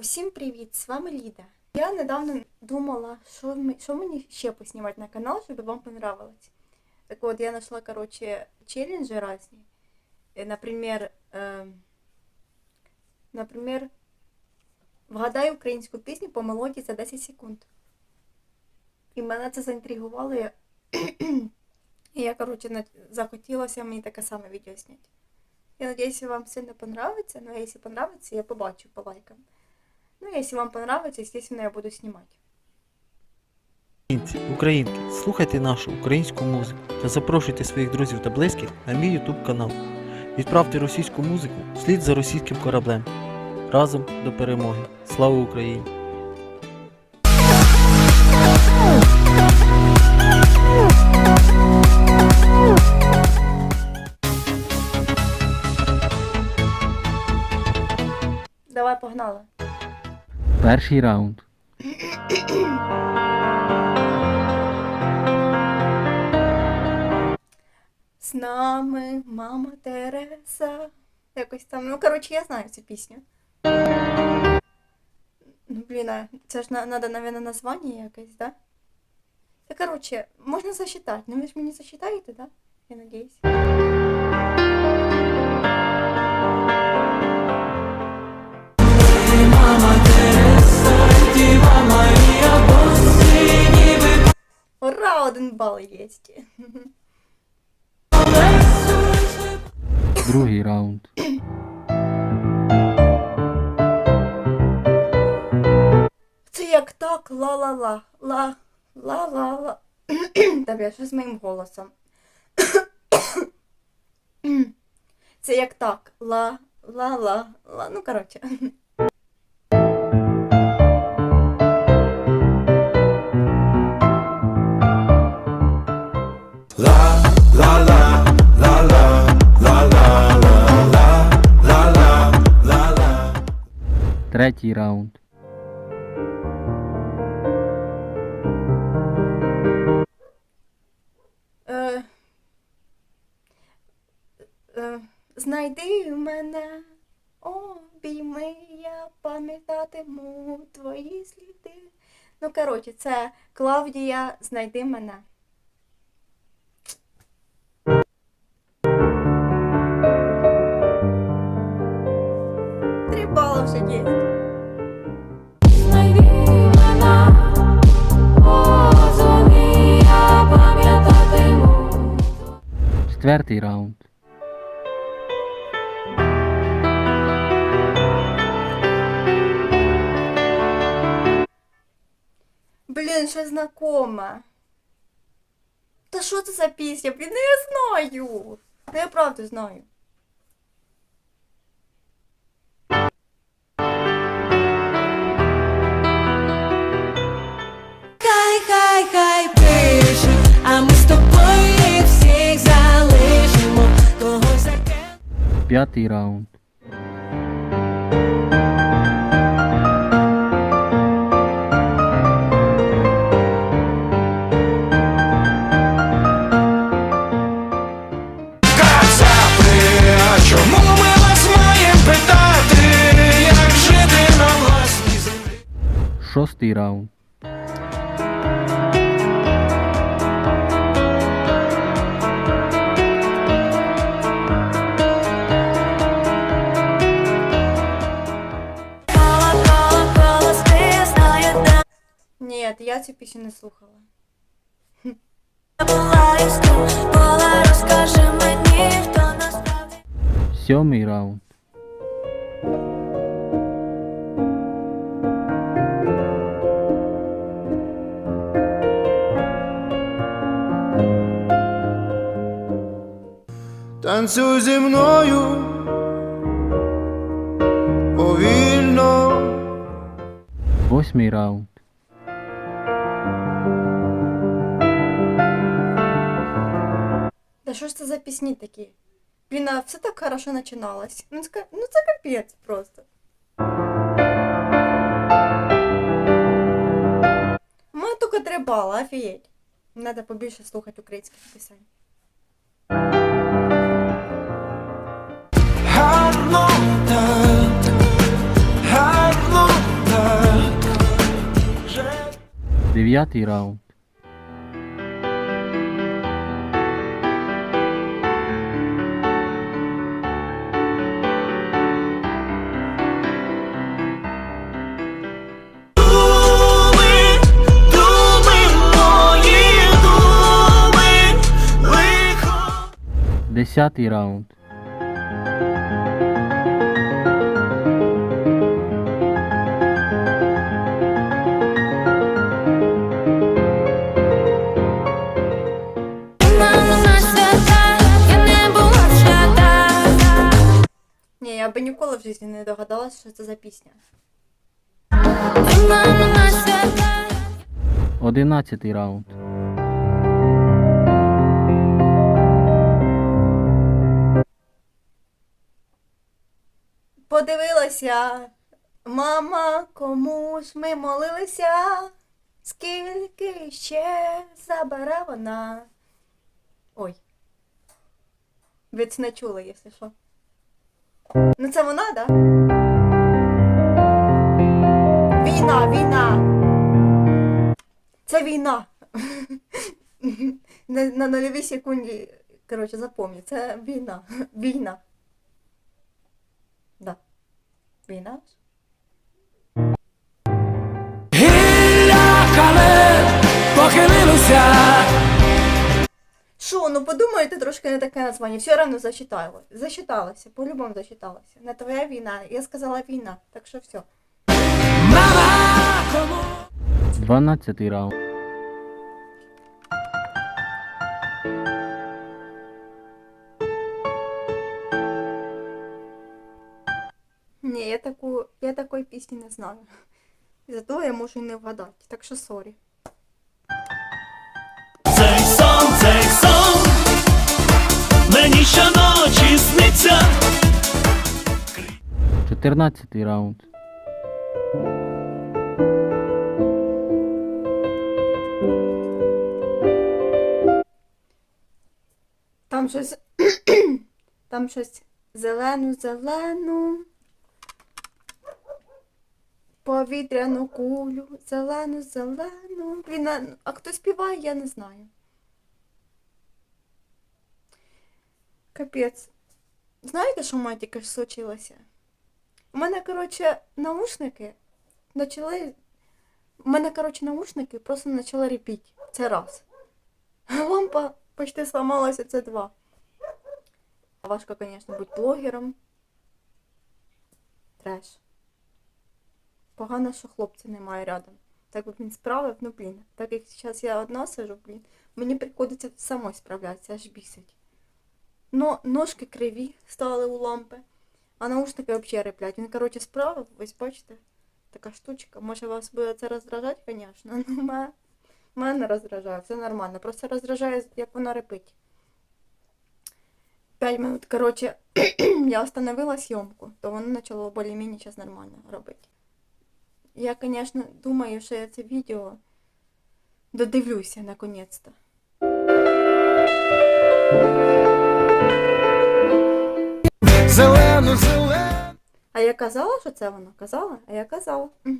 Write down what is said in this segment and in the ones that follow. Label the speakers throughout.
Speaker 1: Усім привіт! З вами Ліда. Я недавно думала, що, що мені ще поснімати на канал, щоб вам понравилось. Так от, я знайшла, короче, челленджі різні. Е, Наприклад, е, наприклад, вгадай українську пісню по мелодії за 10 секунд. І мене це заінтригувало. Я... Я, короче, захотілося мені таке саме відео зняти. Я надеюсь, вам сильно понравится, но если понравится, я побачу по лайкам. Ну, если вам понравится, естественно, я буду снимать.
Speaker 2: Українці, українки, слухайте нашу українську музику та запрошуйте своїх друзів та близьких на мій YouTube канал. Відправте російську музику вслід за російським кораблем. Разом до перемоги. Слава Україні!
Speaker 1: Давай, погнали.
Speaker 3: Перший раунд.
Speaker 1: З нами мама Тереса. Якось там. Ну, коротше, я знаю цю пісню. Ну, блін, а це ж на- надо, наверное, названня якесь, да? Та, коротше, можна засчитати. Ну, ви ж мені засчитаєте, да? Я надіюсь. Один бал єсть.
Speaker 3: Другий раунд.
Speaker 1: Це як так, ла-ла-ла, ла, ла-ла-ла. Тебе, що з моїм голосом? Це як так, ла, ла-ла, ла. Ну, коротше.
Speaker 3: Третій раунд.
Speaker 1: Е, е, знайди мене, обійми, я пам'ятатиму твої сліди. Ну, коротше, це Клавдія, знайди мене. Три бали вже є.
Speaker 3: Четвертий раунд.
Speaker 1: Блін, ще знакоме. Та що це за пісня? Блін, ну я знаю. Та я правду знаю.
Speaker 4: Власній землі?
Speaker 3: Шостий раунд.
Speaker 1: Я цю пісню не слухала.
Speaker 3: Сьомий раунд.
Speaker 4: Танцюй зі мною повільно.
Speaker 3: Восьмий раунд.
Speaker 1: Та що ж це за пісні такі? Війна все так хорошо починалась. Ну це, ну, це капець просто. Ми тільки три офігеть. Треба побільше слухати українських пісень.
Speaker 4: Гарно так, гарно так.
Speaker 3: Дев'ятий раунд.
Speaker 5: В свята.
Speaker 1: Ні, я би ніколи в житті не догадалась, що це за пісня.
Speaker 3: Одинадцятий раунд.
Speaker 1: Подивилася, мама, кому ж ми молилися, скільки ще забере вона. Ой. Ви це не чули, якщо що. Ну це вона, да? Війна, війна. Це війна. на, нульовій секунді, коротше, запомню, це війна. Війна. Да. Ж?
Speaker 4: Гілля.
Speaker 1: Шо, ну подумайте трошки не таке названня, все одно зачитала. Зачиталася, по-любому зачиталася. Не твоя війна, я сказала війна, так що все.
Speaker 4: Мама, кому?
Speaker 3: Дванадцятий раунд.
Speaker 1: Пісні не знаю. Зато я можу і не вгадати, так що сорі.
Speaker 6: Цей сон, цей сон, мені щоночі сниться.
Speaker 3: Чотирнадцятий раунд.
Speaker 1: Там щось. Там щось зелену, зелену. Повітряну кулю, зелену, зелену. А- а хто співає, я не знаю. Капець. Знаєте, що в мене тільки случилося? У мене, коротше, наушники почали. У мене, коротше, наушники просто почали репіти. Це раз. Лампа почти сломалася, це два. Важко, звісно, бути блогером. Треш. Погано, що хлопця немає рядом. Так би він справив, ну блін. Так як зараз я одна сижу, блін, мені приходиться самой справлятися, аж бісить. Но ножки криві стали у лампи, а наушники взагалі реплять. Він, коротше, справив, ось бачите, така штучка. Може вас буде це роздражати, звісно, але мене, не роздражає, все нормально. Просто роздражає, як воно репить. П'ять минут, коротше, я остановила зйомку, то воно почало більш-менш нормально робити. Я, звісно, думаю, що я це відео додивлюся наконець-то.
Speaker 4: Зелену, зелену.
Speaker 1: А я казала, що це воно? Казала? А я казала. Угу.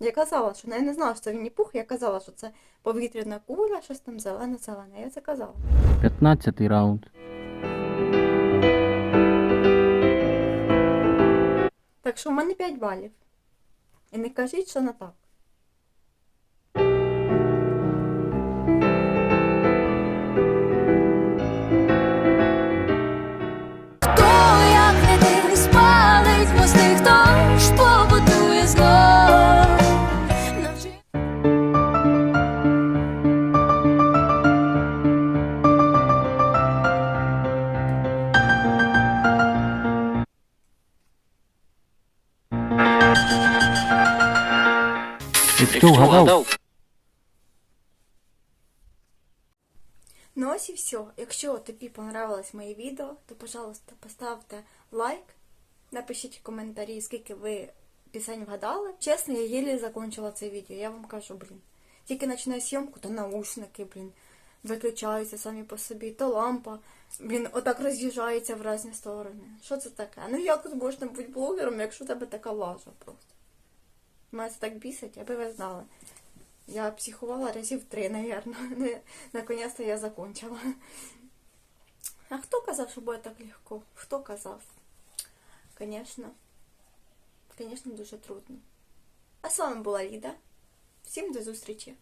Speaker 1: Я казала, що ну, я не знала, що це Вінні Пух, я казала, що це повітряна куля, щось там зелене-зелене. Я це казала.
Speaker 3: П'ятнадцятий раунд.
Speaker 1: Так що в мене 5 балів. І не кажіть, що не так.
Speaker 3: Вгадав,
Speaker 1: Ну ось і все. Якщо тобі понравилось моє відео, то, пожалуйста, поставте лайк, напишіть коментарі, скільки ви пісень вгадали. Чесно, я єлі закончила це відео, я вам кажу, блін. Тільки починаю зйомку, то наушники, блін, виключаються самі по собі, то лампа, блін, отак роз'їжджається в різні сторони. Що це таке? Ну як тут можна бути блогером, якщо у тебе така лажа просто? Це так бісить, аби ви знали. Я психувала разів три, наверное. Наконец-то я закончила. А хто казав, що буде так легко? Хто казав? Конечно. звісно, дуже трудно. А з вами була Ліда. Всім до зустрічі!